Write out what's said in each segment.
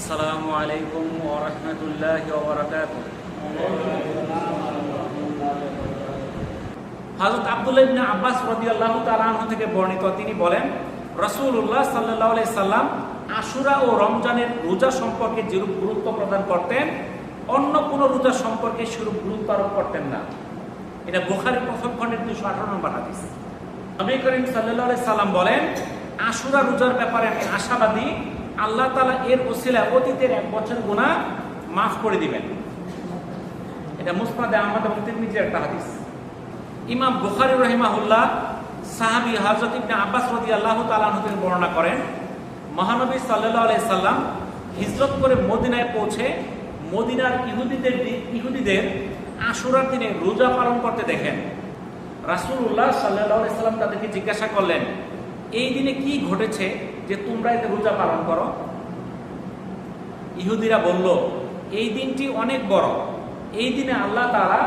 আসসালামু আলাইকুম ইবনে আব্বাস তাআলা থেকে বর্ণিত, তিনি বলেন, রাসূলুল্লাহ সাল্লাল্লাহু আলাইহি সাল্লাম আশুরা ও রমজানের রোজা সম্পর্কে যেরূপ গুরুত্ব প্রদান করতেন, অন্য কোনো রোজা সম্পর্কে সেরূপ গুরুত্ব আরোপ করতেন না। এটা বুখারী প্রথম খণ্ডের দুশো আঠারো নম্বর হাদিস। নবী করিম আলাইহি সাল্লাম বলেন, আশুরা রোজার ব্যাপারে আমি আশাবাদী আল্লাহ তালা এর ওসিলা অতীতের এক বছর গুনাহ মাফ করে দিবেন। এটা মুসনাদে আহমদ এবং তিরমিজির একটা হাদিস। ইমাম বুখারী রহিমাহুল্লাহ সাহাবী হযরত ইবনে আব্বাস রাদিয়াল্লাহু তাআলা আনহু থেকে বর্ণনা করেন, মহানবী সাল্লাল্লাহু আলাইহি সাল্লাম হিজরত করে মদিনায় পৌঁছে মদিনার ইহুদিদের ইহুদিদের আশুরার দিনে রোজা পালন করতে দেখেন। রাসূলুল্লাহ সাল্লাল্লাহু আলাইহি সাল্লাম তাদেরকে জিজ্ঞাসা করলেন, এই দিনে কি ঘটেছে? যে তোমরা এতে রোজা পালন করো। ইহুদিরা বলল, এই দিনটি অনেক বড়। এই দিনে আল্লাহ তারা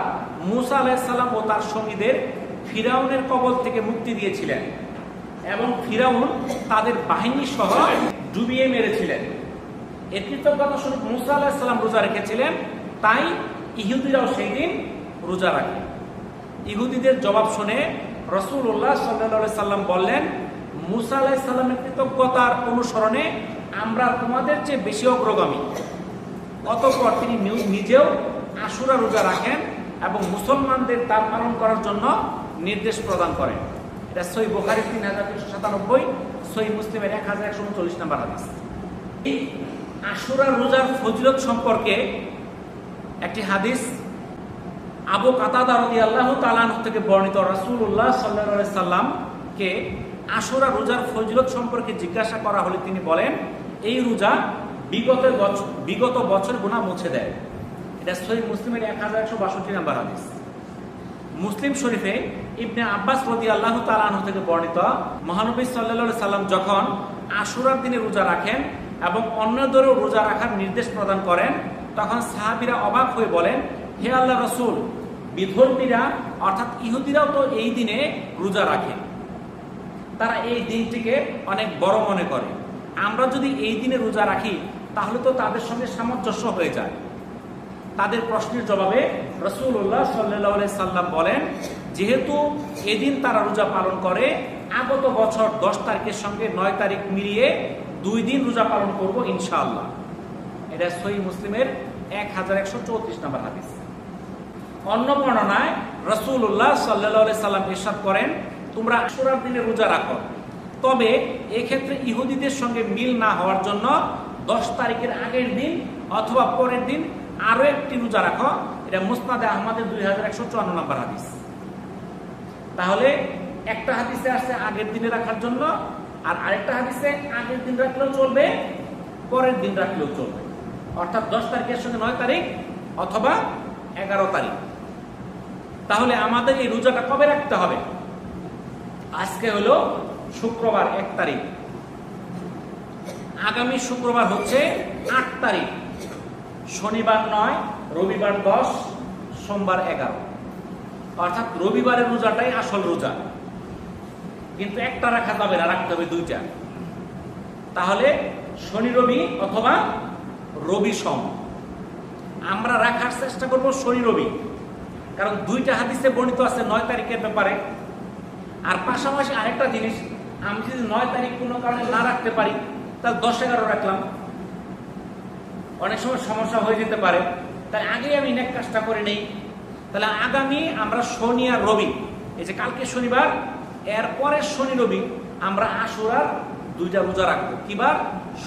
মুসা আলাইসাল্লাম ও তার সঙ্গীদের ফিরাউনের কবল থেকে মুক্তি দিয়েছিলেন এবং ফিরাউন তাদের বাহিনী সহ ডুবিয়ে মেরেছিলেন। এর কৃতজ্ঞতা স্বরূপ মুসা আলাহিসাল্লাম রোজা রেখেছিলেন, তাই ইহুদিরাও সেই দিন রোজা রাখে। ইহুদিদের জবাব শুনে রসুল্লাহ সাল্লাহ সাল্লাম বললেন মুসা আলাহিসাল্লামের কৃতজ্ঞতার অনুসরণে আমরা তোমাদের চেয়ে বেশি অগ্রগামী। অতঃপর তিনি নিজেও আশুরা রোজা রাখেন এবং মুসলমানদের তা পালন করার জন্য নির্দেশ প্রদান করেন। এটা সই বোখারি তিন হাজার তিনশো সাতানব্বই, সই মুসলিমের এক হাজার একশো উনচল্লিশ নম্বর হাদিস। আশুরা রোজার ফজিলত সম্পর্কে একটি হাদিস আবু কাতাদা রদি আল্লাহ তালান থেকে বর্ণিত রাসূলুল্লাহ সাল্লাহ সাল্লামকে আশুরা রোজার ফজিলত সম্পর্কে জিজ্ঞাসা করা হলে তিনি বলেন, এই রোজা বিগত বছর বিগত বছর গুণা মুছে দেয়। এটা সহি মুসলিমের এক হাজার একশো বাষট্টি নাম্বার হাদিস। মুসলিম শরীফে ইবনে আব্বাস রদি আল্লাহ তালাহ থেকে বর্ণিত মহানবী সাল্লা সাল্লাম যখন আশুরার দিনে রোজা রাখেন এবং অন্যদেরও রোজা রাখার নির্দেশ প্রদান করেন, তখন সাহাবিরা অবাক হয়ে বলেন, হে আল্লাহ রসুল, বিধর্মীরা, অর্থাৎ ইহুদিরাও তো এই দিনে রোজা রাখে। তারা এই দিনটিকে অনেক বড় মনে করে। আমরা যদি এই দিনে রোজা রাখি, তাহলে তো তাদের সঙ্গে সামঞ্জস্য হয়ে যায়। তাদের প্রশ্নের জবাবে রসুল্লাহ সাল্লাহ সাল্লাম বলেন, যেহেতু এদিন তারা রোজা পালন করে, আগত বছর দশ তারিখের সঙ্গে নয় তারিখ মিলিয়ে দুই দিন রোজা পালন করব ইনশাআল্লাহ। এটা সহি মুসলিমের এক হাজার একশো চৌত্রিশ নম্বর হাদিস। অন্য বর্ণনায় রসুল্লাহ সাল্লাহ সাল্লাম ইরশাদ করেন তোমরা আশুরার দিনে রোজা রাখো। তবে এক্ষেত্রে ইহুদিদের সঙ্গে মিল না হওয়ার জন্য দশ তারিখের আগের দিন অথবা পরের দিন আরও একটি রোজা রাখো। এটা মুসনাদে আহমদের দুই হাজার একশো চুয়ান্ন নম্বর হাদিস। তাহলে একটা হাদিসে আসছে আগের দিনে রাখার জন্য, আর আরেকটা হাদিসে আগের দিন রাখলেও চলবে, পরের দিন রাখলেও চলবে। অর্থাৎ দশ তারিখের সঙ্গে নয় তারিখ অথবা এগারো তারিখ। তাহলে আমাদের এই রোজাটা কবে রাখতে হবে? আজকে হলো শুক্রবার এক তারিখ। আগামী শুক্রবার হচ্ছে আট তারিখ। শনিবার নয়, রবিবার দশ, সোমবার এগারো। অর্থাৎ রবিবারের রোজাটাই আসল রোজা। কিন্তু একটা রাখা যাবে না, রাখতে হবে দুইটা। তাহলে শনি রবি অথবা রবি সম। আমরা রাখার চেষ্টা করব শনি রবি। কারণ দুইটা হাদিসে বর্ণিত আছে নয় তারিখের ব্যাপারে। পাশাপাশি আরেকটা জিনিস, আমি যদি নয় তারিখ কোনো কারণে না রাখতে পারি, তাহলে দশ এগারো রাখলাম। অনেক সময় সমস্যা হয়ে যেতে পারে। তাই আগেই আমি নেক কাজটা করে নেই। তাহলে আগামী আমরা শনি আর রবি, এই যে কালকে শনিবার, এরপরে শনি রবি, আমরা আশুরার দুইটা রোজা রাখব। কিবার?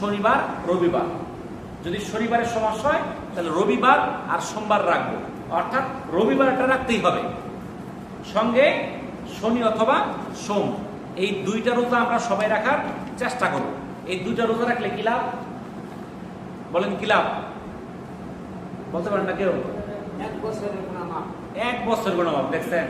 শনিবার, রবিবার। যদি শনিবারের সমস্যা হয়, তাহলে রবিবার আর সোমবার রাখব। অর্থাৎ রবিবারটা রাখতেই হবে। সঙ্গে শনি অথবা সোম। এই দুইটা রোজা আমরা সবাই রাখার চেষ্টা করব। এই দুইটা রোজা রাখলে কি লাভ? বলেন কি লাভ? বলতে পারেন না কেউ? এক বছরের বছর গুণমাপ দেখছেন?